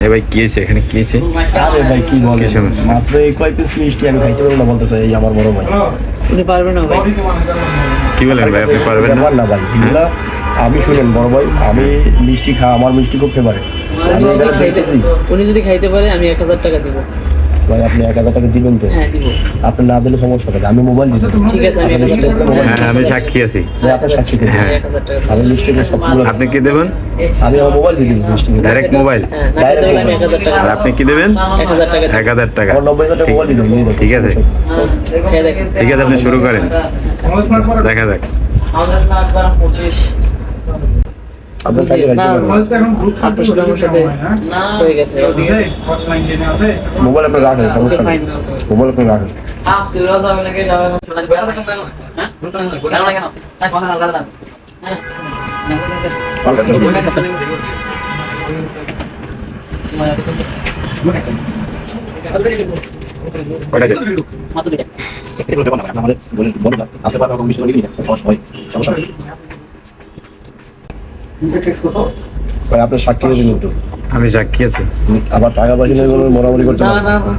এ ভাই কি হয়েছে? এখানে কি হয়েছে? আরে ভাই কি বলে মাত্র এই কয় পিস মিষ্টি আমি খাইতে পারব না বলতে চাই এই আমার বড় ভাই। উনি পারবেন না ভাই। কি বলেন ভাই আপনি পারবেন না? না ভাই এগুলা আমি শুনেন বড় ভাই আমি মিষ্টি খা আমার মিষ্টি খুব ফেভারিট আমি উনি যদি খাইতে দিই উনি যদি খাইতে পারে আমি এক হাজার টাকা দিব। ভাই আপনি এক হাজার টাকা দিবেন তো? হ্যাঁ আপনি না দিলে সমস্যা থাকে আমি মোবাইল আছে আমি দিব। হ্যাঁ আমি সাক্ষী আছি। আপনার সাক্ষী হ্যাঁ। দিব। আমি মিষ্টিকে সবগুলো আপনি কি দেবেন? আমি আমার মোবাইল দিয়ে মিষ্টি ডাইরেক্ট মোবাইল হ্যাঁ আর আপনি কি দেবেন? এক হাজার টাকা। ঠিক আছে। ঠিক আছে আপনি শুরু করেন। দেখা যাক। আপনার সাথে না, খাইতে পারবেন আপনার সাথে আমার সাথে হয়ে গেছে। মোবাইল আপনি রাখেন সমস্যা নেই। মোবাইল আপনি রাখেন। আছে? মাত্র আমাদের বলেন বলুন আসতে মিষ্টি করে সমস্যা হয় সমস্যা ভাই আপনার সাক্ষী দিন একটু। আমি সাক্ষী আছি। আবার টাকা পয়সা নেই বলে মরামরি করতে না, না, না।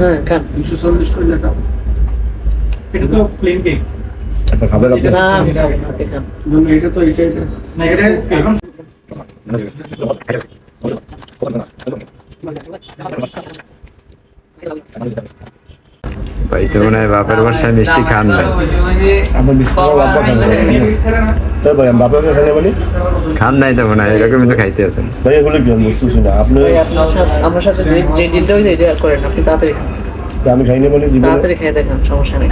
হ্যাঁ, এটা তো প্লেন কেক আপনার খাবার আপনি না, না, এটা তো এটা এটা না এটা এখন ভাই তো মনে হয় বাপের বাসায় মিষ্টি খান নাই। আপনার মিষ্টি লাভ পাচ্ছেন তাই ভাই বাপের এখানে বলি। খান নাই তো মনে হয় এরকমই তো খাইতে আছেন। ভাই এগুলো কি বুঝতেছি না। আপনি ভাই, আমার সাথে যে- ডিলটা হয়েছে এটা করেন আপনি তাড়াতাড়ি খান। আমি খাইনি বলি জীবনে তাড়াতাড়ি খেয়ে দেখেন সমস্যা নেই।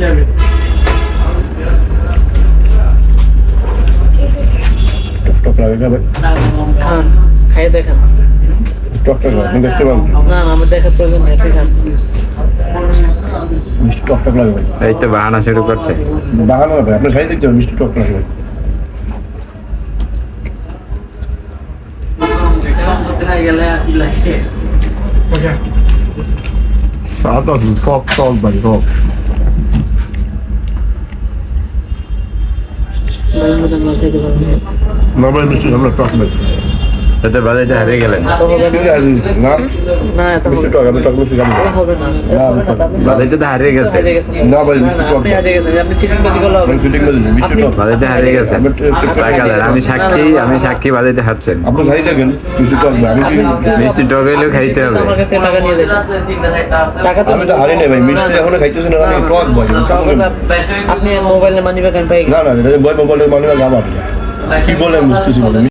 যাবে টক লাগে খান খাইয়ে দেখেন। টক টক লাগে আপনি দেখতে পাবেন না আমার দেখার প্রয়োজন নেই মিষ্টি টক টক লাগে ভাই এই তো বাহানা শুরু করছে বাগানো না ভাই আপনি দেখতে মিষ্টি টক টক লাগে ভাই স্বাদ আছে টক টক ভাই টক মাঝে মাঝে আমরা খাইতে তাতে বাজাইতে হারিয়ে গেলেন। খাব। বাজাইতে তো হারিয়ে গেছে বাজাইতে হারিয়ে গেছে আমি একটু- একটু- টাকা দেন আমি সাক্ষী আমি সাক্ষী বাজাইতে হারছেন। আপনি খাই দেখেন মিষ্টি টক হইলেও খাইতে হবে। আপনি মোবাইলে মানি ব্যাগ আমি পাই না না মোবাইলের মানে আমার কি বলেন বুঝতেছি